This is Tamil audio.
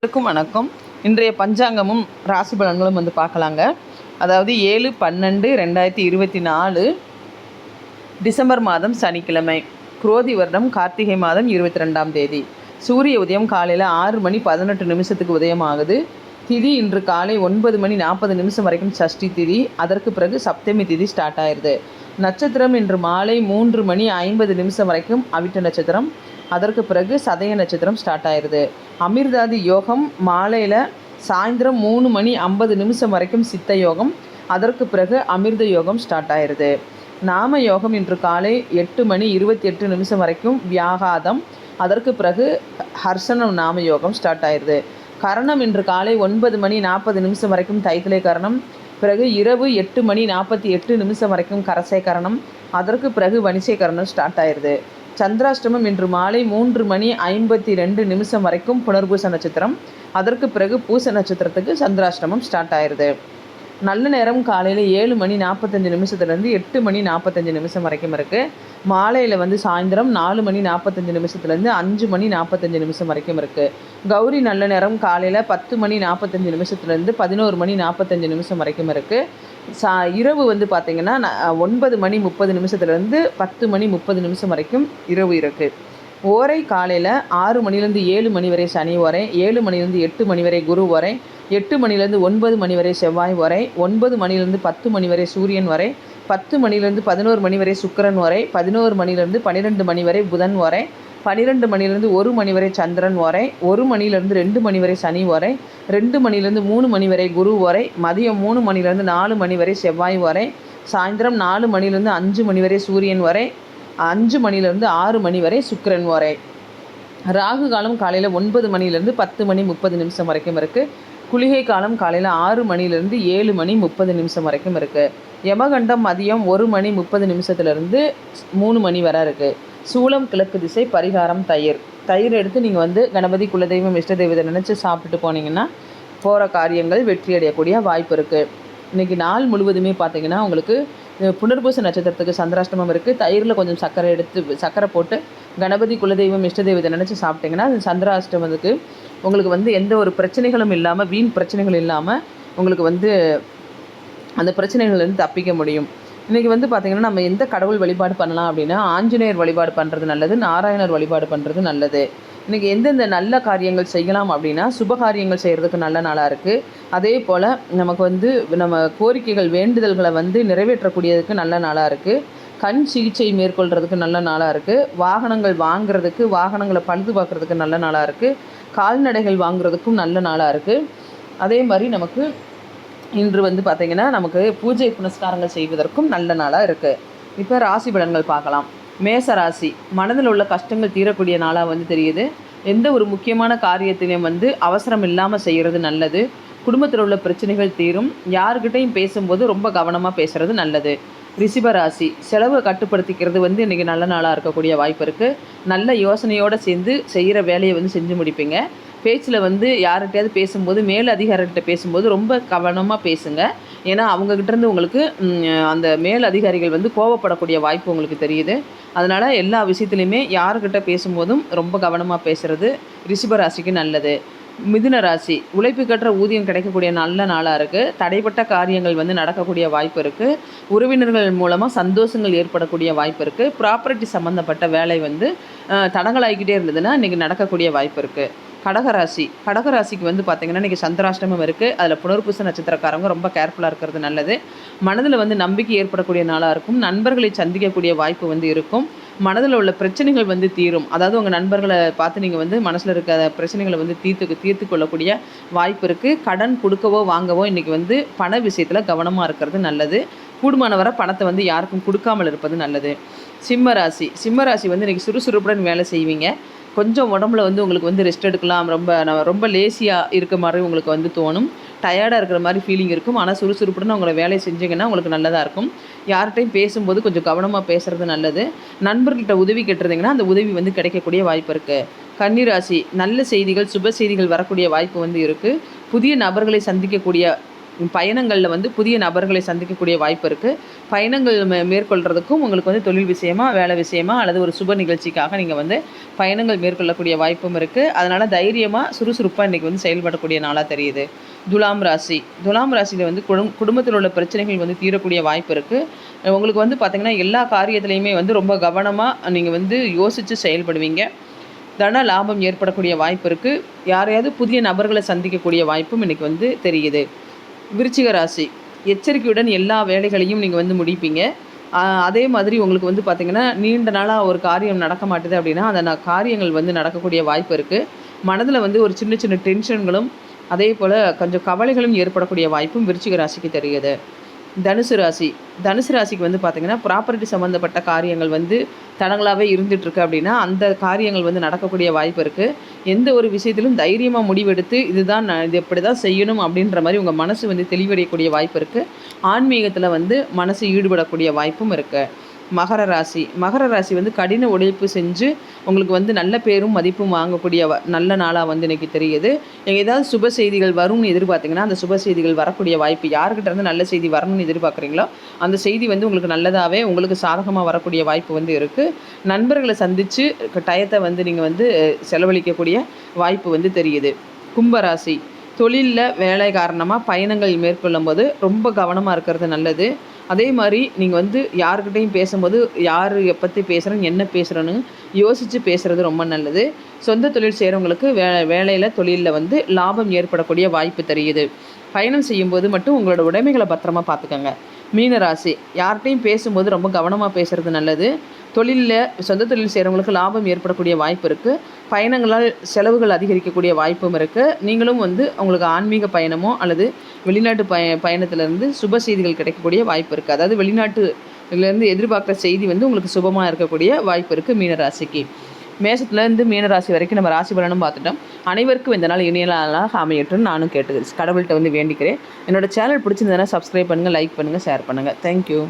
அனைவருக்கும் வணக்கம். இன்றைய பஞ்சாங்கமும் ராசி பலன்களும் வந்து பார்க்கலாங்க. அதாவது ஏழு பன்னெண்டு ரெண்டாயிரத்தி இருபத்தி நாலு டிசம்பர் மாதம் சனிக்கிழமை. குரோதி வருடம் கார்த்திகை மாதம் இருபத்தி ரெண்டாம் தேதி. சூரிய உதயம் காலையில் ஆறு மணி பதினெட்டு நிமிஷத்துக்கு உதயம் ஆகுது திதி இன்று காலை ஒன்பது மணி நாற்பது நிமிஷம் வரைக்கும் சஷ்டி திதி. அதற்கு பிறகு சப்தமி திதி ஸ்டார்ட் ஆயிடுது நட்சத்திரம் இன்று மாலை மூன்று மணி ஐம்பது நிமிஷம் வரைக்கும் அவிட்ட நட்சத்திரம். அதற்கு பிறகு சதய நட்சத்திரம் ஸ்டார்ட் ஆயிடுது அமிர்தாதி யோகம் மாலையில் சாயந்தரம் மூணு மணி ஐம்பது நிமிஷம் வரைக்கும் சித்த யோகம் அதற்கு பிறகு அமிர்த யோகம் ஸ்டார்ட் ஆயிடுது நாம யோகம் இன்று காலை எட்டு மணி இருபத்தி எட்டு நிமிஷம் வரைக்கும் வியாகாதம் அதற்கு பிறகு ஹர்ஷனம் நாம யோகம் ஸ்டார்ட் ஆயிடுது கரணம் இன்று காலை ஒன்பது மணி நாற்பது நிமிஷம் வரைக்கும் தைத்திலை கரணம் பிறகு இரவு எட்டு மணி நாற்பத்தி எட்டு நிமிஷம் வரைக்கும் கரசை கரணம் அதற்கு பிறகு வனிசை கரணம் ஸ்டார்ட் ஆயிடுது சந்திராஷ்டமம் இன்று மாலை மூன்று மணி ஐம்பத்தி ரெண்டு நிமிஷம் வரைக்கும் புனர்பூச நட்சத்திரம். அதற்கு பிறகு பூச நட்சத்திரத்துக்கு சந்திராஷ்டமம் ஸ்டார்ட் ஆயிடுது நல்ல நேரம் காலையில் ஏழு மணி நாற்பத்தஞ்சு நிமிஷத்துலேருந்து எட்டு மணி நாற்பத்தஞ்சு நிமிஷம் வரைக்கும் இருக்குது மாலையில் வந்து சாயந்தரம் நாலு மணி நாற்பத்தஞ்சு நிமிஷத்துலேருந்து அஞ்சு மணி நாற்பத்தஞ்சு நிமிஷம் வரைக்கும் இருக்குது கௌரி நல்ல நேரம் காலையில் பத்து மணி நாற்பத்தஞ்சு நிமிஷத்துலேருந்து பதினோரு மணி நாற்பத்தஞ்சு நிமிஷம் வரைக்கும் இருக்குது சா இரவு வந்து பார்த்திங்கன்னா ஒன்பது மணி முப்பது நிமிஷத்துலேருந்து பத்து மணி முப்பது நிமிஷம் வரைக்கும் இரவு இருக்குது ஓரை காலையில் ஆறு மணிலேருந்து ஏழு மணி வரை சனி ஓரை ஏழு மணிலேருந்து எட்டு மணி வரை குரு ஓரை எட்டு மணிலேருந்து ஒன்பது மணி வரை செவ்வாய் ஓரை ஒன்பது மணிலேருந்து பத்து மணி வரை சூரியன் வரை பத்து மணிலேருந்து பதினோரு மணி வரை சுக்கிரன் வரை பதினோரு மணிலேருந்து பன்னிரெண்டு மணி வரை புதன் வரை பன்னிரெண்டு மணிலேருந்து ஒரு மணி வரை சந்திரன் வரை ஒரு மணிலேருந்து ரெண்டு மணி வரை சனி வரை ரெண்டு மணிலேருந்து மூணு மணி வரை குரு வரை மதியம் மூணு மணிலேருந்து நாலு மணி வரை செவ்வாய் வரை சாயந்தரம் நாலு மணிலேருந்து அஞ்சு மணி வரை சூரியன் வரை அஞ்சு மணிலேருந்து ஆறு மணி வரை சுக்கிரன் வரை. ராகு காலம் காலையில் ஒன்பது மணிலேருந்து பத்து மணி முப்பது நிமிஷம் வரைக்கும் இருக்குது குளிகை காலம் காலையில் ஆறு மணிலேருந்து ஏழு மணி முப்பது நிமிஷம் வரைக்கும் இருக்குது யமகண்டம் மதியம் ஒரு மணி முப்பது நிமிஷத்துலேருந்து மூணு மணி வரை இருக்குது சூலம் கிழக்கு திசை பரிகாரம் தயிர். தயிர் எடுத்து நீங்கள் வந்து கணபதி குலதெய்வம் இஷ்ட தெய்வத்தை நினச்சி சாப்பிட்டுட்டு போனீங்கன்னா போகிற காரியங்கள் வெற்றி அடையக்கூடிய வாய்ப்பு இருக்குது இன்றைக்கி நாள் முழுவதுமே பார்த்தீங்கன்னா உங்களுக்கு புனர்பூச நட்சத்திரத்துக்கு சந்திராஷ்டமம் இருக்குது தயிரில் கொஞ்சம் சர்க்கரை எடுத்து சர்க்கரை போட்டு கணபதி குலதெய்வம் இஷ்ட தெய்வத்தை நினச்சி சாப்பிட்டீங்கன்னா அது சந்திராஷ்டமத்துக்கு உங்களுக்கு வந்து எந்த ஒரு பிரச்சனைகளும் இல்லாமல் வீண் பிரச்சனைகள் இல்லாமல் உங்களுக்கு வந்து அந்த பிரச்சனைகள்லேருந்து தப்பிக்க முடியும். இன்றைக்கி வந்து பார்த்திங்கன்னா நம்ம எந்த கடவுள் வழிபாடு பண்ணலாம் அப்படின்னா ஆஞ்சநேயர் வழிபாடு பண்ணுறது நல்லது நாராயணர் வழிபாடு பண்ணுறது நல்லது. இன்றைக்கி எந்தெந்த நல்ல காரியங்கள் செய்யலாம் அப்படின்னா சுப காரியங்கள் செய்கிறதுக்கு நல்ல நாளாக இருக்குது அதே போல் நமக்கு வந்து நம்ம கோரிக்கைகள் வேண்டுதல்களை வந்து நிறைவேற்றக்கூடியதுக்கு நல்ல நாளாக இருக்குது கண் சிகிச்சை மேற்கொள்கிறதுக்கு நல்ல நாளாக இருக்குது வாகனங்கள் வாங்குறதுக்கு வாகனங்களை பழுது பார்க்குறதுக்கு நல்ல நாளாக இருக்குது கால்நடைகள் வாங்குறதுக்கும் நல்ல நாளாக இருக்குது அதே மாதிரி நமக்கு இன்று வந்து பார்த்திங்கன்னா நமக்கு பூஜை புனஸ்காரங்கள் செய்வதற்கும் நல்ல நாளாக இருக்குது இப்போ ராசி பலன்கள் பார்க்கலாம். மேச ராசி மனதில் உள்ள கஷ்டங்கள் தீரக்கூடிய நாளாக வந்து தெரியுது. எந்த ஒரு முக்கியமான காரியத்திலையும் வந்து அவசரம் இல்லாமல் செய்கிறது நல்லது. குடும்பத்தில் உள்ள பிரச்சனைகள் தீரும். யாருக்கிட்டையும் பேசும்போது ரொம்ப கவனமாக பேசுகிறது நல்லது. ரிஷிப ராசி செலவை கட்டுப்படுத்திக்கிறது வந்து இன்றைக்கி நல்ல நாளாக இருக்கக்கூடிய வாய்ப்பு இருக்குது நல்ல யோசனையோடு சேர்ந்து செய்கிற வேலையை வந்து செஞ்சு முடிப்பீங்க. பேச்சில் வந்து யார்கிட்டயாவது பேசும்போது மேல் அதிகாரிகிட்ட பேசும்போது ரொம்ப கவனமாக பேசுங்க. ஏன்னா அவங்கக்கிட்ட இருந்து உங்களுக்கு அந்த மேல் அதிகாரிகள் வந்து கோவப்படக்கூடிய வாய்ப்பு உங்களுக்கு தெரியுது. அதனால் எல்லா விஷயத்துலையுமே யாருக்கிட்ட பேசும்போதும் ரொம்ப கவனமாக பேசுகிறது ரிஷிபராசிக்கு நல்லது. மிதுன ராசி உழைப்பு கட்டுற ஊதியம் கிடைக்கக்கூடிய நல்ல நாளாக இருக்குது தடைப்பட்ட காரியங்கள் வந்து நடக்கக்கூடிய வாய்ப்பு இருக்குது உறவினர்கள் மூலமாக சந்தோஷங்கள் ஏற்படக்கூடிய வாய்ப்பு இருக்குது ப்ராப்பர்ட்டி சம்மந்தப்பட்ட வேலை வந்து தடங்களாகிக்கிட்டே இருந்ததுன்னா இன்றைக்கி நடக்கக்கூடிய வாய்ப்பு இருக்குது கடகராசி. கடகராசிக்கு வந்து பார்த்திங்கன்னா இன்றைக்கி சந்திராஷ்டமம் இருக்குது அதில் புனர்பூச நட்சத்திரக்காரங்க ரொம்ப கேர்ஃபுல்லாக இருக்கிறது நல்லது. மனதில் வந்து நம்பிக்கை ஏற்படக்கூடிய நாளாக இருக்கும். நண்பர்களை சந்திக்கக்கூடிய வாய்ப்பு வந்து இருக்கும். மனதில் உள்ள பிரச்சனைகள் வந்து தீரும். அதாவது உங்கள் நண்பர்களை பார்த்து நீங்கள் வந்து மனசில் இருக்க பிரச்சனைகளை வந்து தீர்த்து தீர்த்து கொள்ளக்கூடிய வாய்ப்பு இருக்குது கடன் கொடுக்கவோ வாங்கவோ இன்றைக்கி வந்து பண விஷயத்தில் கவனமாக இருக்கிறது நல்லது. கூடுமானவரை பணத்தை வந்து யாருக்கும் கொடுக்காமல் இருப்பது நல்லது. சிம்ம ராசி. சிம்ம ராசி வந்து இன்றைக்கி சுறுசுறுப்புடன் வேலை செய்வீங்க. கொஞ்சம் உடம்புல வந்து உங்களுக்கு வந்து ரெஸ்ட் எடுக்கலாம். ரொம்ப நம்ம ரொம்ப லேசியாக இருக்க மாதிரி உங்களுக்கு வந்து தோணும். டயர்டாக இருக்கிற மாதிரி ஃபீலிங் இருக்கும். ஆனால் சுறுசுறுப்புடன் உங்களை வேலையை செஞ்சிங்கன்னா உங்களுக்கு நல்லதாக இருக்கும். யார்கிட்டையும் பேசும்போது கொஞ்சம் கவனமாக பேசுகிறது நல்லது. நண்பர்கள்ட்ட உதவி கேட்டிருந்தீங்கன்னா அந்த உதவி வந்து கிடைக்கக்கூடிய வாய்ப்பு இருக்குது கன்னிராசி நல்ல செய்திகள் சுப செய்திகள் வரக்கூடிய வாய்ப்பு வந்து இருக்குது புதிய நபர்களை சந்திக்கக்கூடிய பயணங்களில் வந்து புதிய நபர்களை சந்திக்கக்கூடிய வாய்ப்பு இருக்குது பயணங்கள் மே மேற்கொள்கிறதுக்கும் உங்களுக்கு வந்து தொழில் விஷயமா வேலை விஷயமா அல்லது ஒரு சுப நிகழ்ச்சிக்காக நீங்கள் வந்து பயணங்கள் மேற்கொள்ளக்கூடிய வாய்ப்பும் இருக்குது அதனால் தைரியமாக சுறுசுறுப்பாக இன்றைக்கி வந்து செயல்படக்கூடிய நாளாக தெரியுது. துலாம் ராசி. துலாம் ராசியில் வந்து குடும் குடும்பத்தில் உள்ள பிரச்சனைகள் வந்து தீரக்கூடிய வாய்ப்பு இருக்குது உங்களுக்கு வந்து பார்த்திங்கன்னா எல்லா காரியத்துலேயுமே வந்து ரொம்ப கவனமாக நீங்கள் வந்து யோசித்து செயல்படுவீங்க. தன லாபம் ஏற்படக்கூடிய வாய்ப்பு இருக்குது யாரையாவது புதிய நபர்களை சந்திக்கக்கூடிய வாய்ப்பும் இன்றைக்கி வந்து தெரியுது. விருச்சிக ராசி. எச்சரிக்கையுடன் எல்லா வேலைகளையும் நீங்கள் வந்து முடிப்பீங்க. அதே மாதிரி உங்களுக்கு வந்து பார்த்திங்கன்னா நீண்ட நாளாக ஒரு காரியம் நடக்க மாட்டுது அப்படின்னா அந்த காரியங்கள் வந்து நடக்கக்கூடிய வாய்ப்பு இருக்குது மனதில் வந்து ஒரு சின்ன சின்ன டென்ஷன்களும் அதே போல் கொஞ்சம் கவலைகளும் ஏற்படக்கூடிய வாய்ப்பும் விருச்சிக ராசிக்கு தெரியுது. தனுசு ராசி. தனுசு ராசிக்கு வந்து பார்த்திங்கன்னா ப்ராப்பர்ட்டி சம்மந்தப்பட்ட காரியங்கள் வந்து தடங்களாகவே இருந்துகிட்ருக்கு அப்படின்னா அந்த காரியங்கள் வந்து நடக்கக்கூடிய வாய்ப்பு இருக்குது எந்த ஒரு விஷயத்திலும் தைரியமாக முடிவெடுத்து இதுதான் நான் இது இப்படி தான் செய்யணும் அப்படின்ற மாதிரி உங்கள் மனசு வந்து தெளிவடையக்கூடிய வாய்ப்பு இருக்குது ஆன்மீகத்தில் வந்து மனசு ஈடுபடக்கூடிய வாய்ப்பும் இருக்குது மகர ராசி. மகர ராசி வந்து கடின உழைப்பு செஞ்சு உங்களுக்கு வந்து நல்ல பேரும் மதிப்பும் வாங்கக்கூடிய வ- நல்ல நாளாக வந்து இன்றைக்கி தெரியுது. நீங்கள் ஏதாவது சுப செய்திகள் வரும்னு எதிர்பார்த்தீங்கன்னா அந்த சுப செய்திகள் வரக்கூடிய வாய்ப்பு யாருக்கிட்ட இருந்து நல்ல செய்தி வரணும்னு எதிர்பார்க்குறீங்களோ அந்த செய்தி வந்து உங்களுக்கு நல்லதாகவே உங்களுக்கு சாதகமாக வரக்கூடிய வாய்ப்பு வந்து இருக்குது நண்பர்களை சந்தித்து டயத்தை வந்து நீங்கள் வந்து செலவழிக்கக்கூடிய வாய்ப்பு வந்து தெரியுது. கும்பராசி. தொழிலில் வேலை காரணமாக பயணங்கள் மேற்கொள்ளும் போது ரொம்ப கவனமாக இருக்கிறது நல்லது. அதே மாதிரி நீங்கள் வந்து யாருக்கிட்டையும் பேசும்போது யார் பற்றி பேசுகிறேன் என்ன பேசுகிறேன்னு யோசித்து பேசுகிறது ரொம்ப நல்லது. சொந்த தொழில் செய்கிறவங்களுக்கு வே வேலையில் தொழிலில் வந்து லாபம் ஏற்படக்கூடிய வாய்ப்பு தெரியுது. பயணம் செய்யும்போது மட்டும் உங்களோட உடைமைகளை பத்திரமா பார்த்துக்கோங்க மீனராசி யார்கிட்டையும் பேசும்போது ரொம்ப கவனமாக பேசுகிறது நல்லது. தொழிலில் சொந்த தொழில் செய்கிறவங்களுக்கு லாபம் ஏற்படக்கூடிய வாய்ப்பு இருக்குது பயணங்களால் செலவுகள் அதிகரிக்கக்கூடிய வாய்ப்பும் இருக்குது நீங்களும் வந்து உங்களுக்கு ஆன்மீக பயணமோ அல்லது வெளிநாட்டு பய பயணத்திலேருந்து சுப செய்திகள் கிடைக்கக்கூடிய வாய்ப்பு இருக்குது அதாவது வெளிநாட்டுலேருந்து எதிர்பார்க்குற செய்தி வந்து உங்களுக்கு சுபமாக இருக்கக்கூடிய வாய்ப்பு இருக்குது மீனராசிக்கு. மேசத்துலேருந்து மீனராசி வரைக்கும் நம்ம ராசி பலனும் பார்த்துட்டோம். அனைவருக்கும் இந்த நாள் இணையலாக நாளாக அமையட்டும்னு நானும் கேட்டுக்கிறேன் கடவுள்கிட்ட வந்து வேண்டிக்கிறேன். என்னோடய சேனல் பிடிச்சிருந்ததுன்னா சப்ஸ்கிரைப் பண்ணுங்கள் லைக் பண்ணுங்கள் ஷேர் பண்ணுங்கள் தேங்க்யூ